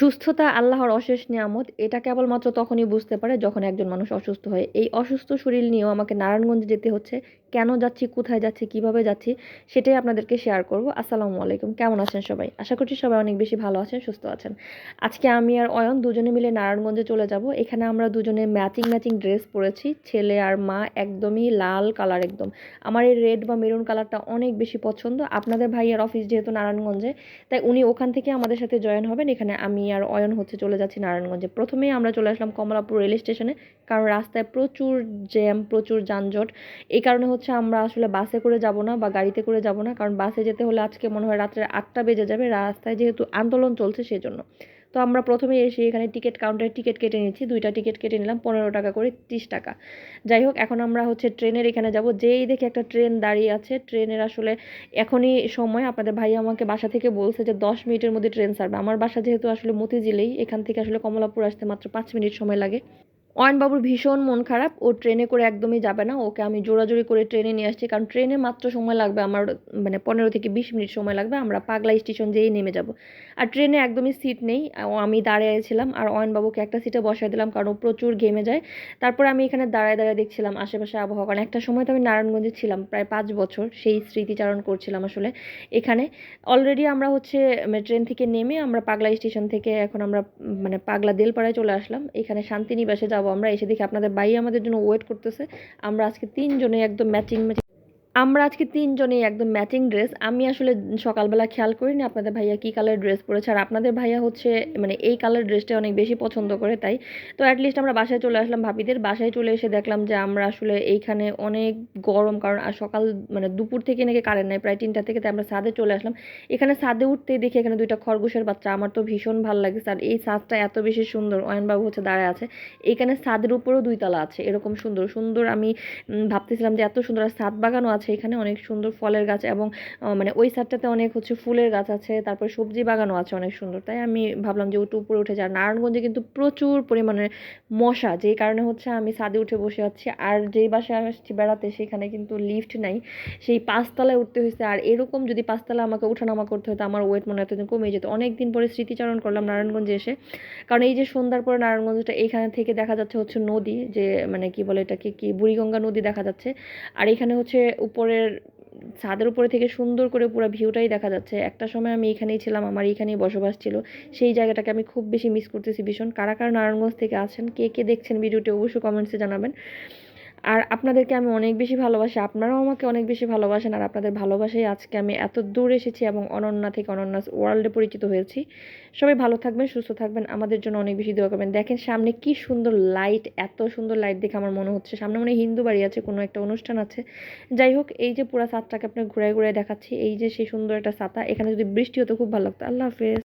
সুস্থতা আল্লাহর অশেষ নিয়ামত, এটা কেবলমাত্র তখনই বুঝতে পারে যখন একজন মানুষ অসুস্থ হয়। এই অসুস্থ শরীর নিয়েও আমাকে নারায়ণগঞ্জে যেতে হচ্ছে। কেন যাচ্ছি, কোথায় যাচ্ছি, কীভাবে যাচ্ছি, সেটাই আপনাদেরকে শেয়ার করব। আসসালামু আলাইকুম। কেমন আছেন সবাই? আশা করছি সবাই অনেক বেশি ভালো আছেন, সুস্থ আছেন। আজকে আমি আর অয়ন দুজনে মিলে নারায়ণগঞ্জে চলে যাব। এখানে আমরা দুজনে ম্যাচিং ম্যাচিং ড্রেস পরেছি। ছেলে আর মা একদমই লাল কালার একদম। আমার এই রেড বা মেরুন কালারটা অনেক বেশি পছন্দ। আপনাদের ভাইয়ের অফিস যেহেতু নারায়ণগঞ্জে, তাই উনি ওখান থেকে আমাদের সাথে জয়েন হবেন। এখানে আমি আর অয়ন হচ্ছে চলে যাচ্ছি নারায়ণগঞ্জে। প্রথমেই আমরা চলে আসলাম কমলাপুর রেল স্টেশনে, কারণ রাস্তায় প্রচুর জ্যাম, প্রচুর যানজট। এই কারণে হচ্ছে আমরা আসলে বাসে করে যাব না বা গাড়িতে করে যাব না, কারণ বাসে যেতে হলে আজকে মনে হয় রাত্রে আটটা বেজে যাবে। রাস্তায় যেহেতু আন্দোলন চলছে সেজন্য। তো আমরা প্রথমে এসে এখানে টিকিট কাউন্টারে টিকিট কেটে নিয়েছি দুইটা টিকিট কেটে নিলাম, পনেরো টাকা করে তিরিশ টাকা। যাই হোক, এখন আমরা হচ্ছে ট্রেনের এখানে যাব। যেই দেখে একটা ট্রেন দাঁড়িয়ে আছে, ট্রেনের আসলে এখনই সময়। আপনাদের ভাই আমাকে বাসা থেকে বলছে যে দশ মিনিটের মধ্যে ট্রেন ছাড়বে। আমার বাসা যেহেতু আসলে মতিঝিলেই, এখান থেকে আসলে কমলাপুর আসতে মাত্র পাঁচ মিনিট সময় লাগে। অয়নবাবুর ভীষণ মন খারাপ, ও ট্রেনে করে একদমই যাবে না, ওকে আমি জোরাজোরি করে ট্রেনে নিয়ে আসছি, কারণ ট্রেনে মাত্র সময় লাগবে আমার মানে পনেরো থেকে বিশ মিনিট সময় লাগবে, আমরা পাগলা স্টেশন যেয়েই নেমে যাব। আর ট্রেনে একদমই সিট নেই আমি দাঁড়িয়েছিলাম, আর অয়নবাবুকে একটা সিটে বসাই দিলাম, কারণ ও প্রচুর ঘেমে যায়। তারপর আমি এখানে দাঁড়ায় দাঁড়ায় দেখছিলাম আশেপাশে আবহাওয়া, কারণ একটা সময় তো আমি নারায়ণগঞ্জে ছিলাম, প্রায় পাঁচ বছর, সেই স্মৃতিচারণ করছিলাম আসলে এখানে। অলরেডি আমরা হচ্ছে ট্রেন থেকে নেমে আমরা পাগলা স্টেশন থেকে এখন আমরা মানে পাগলা দেলপাড়ায় চলে আসলাম, এখানে শান্তিনিবাসে যাব, আমরা এসে দেখি আপনাদের বাই আমাদের জন্য ওয়েট করতেছে। আমরা আজকে তিনজনে একদম ম্যাচিং ম্যাচিং আমরা আজকে তিনজনেই একদম ম্যাচিং ড্রেস আমি আসলে সকালবেলা খেয়াল করিনি আপনাদের ভাইয়া কী কালার ড্রেস পরেছে, আর আপনাদের ভাইয়া হচ্ছে মানে এই কালার ড্রেসটা অনেক বেশি পছন্দ করে তাই। তো অ্যাটলিস্ট আমরা বাসায় চলে আসলাম ভাবিদের। বাসায় চলে এসে দেখলাম যে আমরা আসলে এইখানে অনেক গরম, কারণ আর সকাল মানে দুপুর থেকে নাকি কারেন্ট নাই, প্রায় তিনটা থেকে তাই আমরা ছাদে চলে আসলাম। এখানে ছাদে উঠতেই দেখি এখানে দুইটা খরগোশের বাচ্চা। আমার তো ভীষণ ভালো লাগে আর এই ছাদটা এত বেশি সুন্দর। অয়নবাবু হচ্ছে দাঁড়ায় আছে। এইখানে ছাদের উপরেও দুইতলা আছে, এরকম সুন্দর। সুন্দর আমি ভাবতেছিলাম যে এত সুন্দর। আর ছাদ বাগানও আছে এখানে অনেক সুন্দর ফলের গাছ এবং মানে ওই সাইডটাতে অনেক হচ্ছে ফুলের গাছ আছে, তারপর সবজি বাগানও আছে অনেক সুন্দর। তাই আমি ভাবলাম যে ওটা উপরে উঠে যায় নারায়ণগঞ্জে কিন্তু প্রচুর পরিমাণে মশা, যেই কারণে হচ্ছে আমি ছাদে উঠে বসে আছি। আর যেই বাসায় আসছি বেড়াতে, সেখানে কিন্তু লিফট নাই। সেই পাঁচতলায় উঠতে হয়েছে আর এরকম যদি পাঁচতলা আমাকে উঠানামা করতে হতো, আমার ওয়েট মনে এতদিন কমে যেত। অনেক দিন পরে স্মৃতিচারণ করলাম নারায়ণগঞ্জে এসে। কারণ এই যে সন্ধ্যার পরে নারায়ণগঞ্জটা এইখানে থেকে দেখা যাচ্ছে হচ্ছে নদী, যে মানে কি বলে এটাকে কি? বুড়িগঙ্গা নদী দেখা যাচ্ছে। আর এখানে হচ্ছে উপরের, ছাদের উপরে থেকে সুন্দর করে পুরো ভিউটাই দেখা যাচ্ছে। একটা সময় আমি এখানেই ছিলাম, আমার এখানেই বসবাস ছিল। সেই জায়গাটাকে আমি খুব বেশি মিস করতেছি ভীষণ। কারা কারা নারায়ণগঞ্জ থেকে আছেন, কে কে দেখছেন ভিডিওটি অবশ্যই কমেন্টসে জানাবেন। আর আপনাদেরকে আমি অনেক বেশি ভালোবাসি, আপনারাও আমাকে অনেক বেশি ভালোবাসেন আর আপনাদের ভালোবাসাই আজকে আমি এত দূর এসেছি এবং অনন্যা থেকে অনন্যাস ওয়ার্ল্ডে পরিচিত হয়েছি। সবাই ভালো থাকবেন, সুস্থ থাকবেন, আমাদের জন্য অনেক বেশি দোয়া করবেন। দেখেন সামনে কি সুন্দর লাইট এত সুন্দর লাইট দেখে আমার মনে হচ্ছে। সামনে মনে হিন্দু বাড়ি আছে, কোনো একটা অনুষ্ঠান আছে। যাই হোক, এই যে পুরো ছাদটাকে আপনার ঘুরে ঘুরে দেখাচ্ছি, এই যে সেই সুন্দর একটা ছাতা, এখানে যদি বৃষ্টি হতো খুব ভালো লাগতো। আল্লাহ হাফেজ।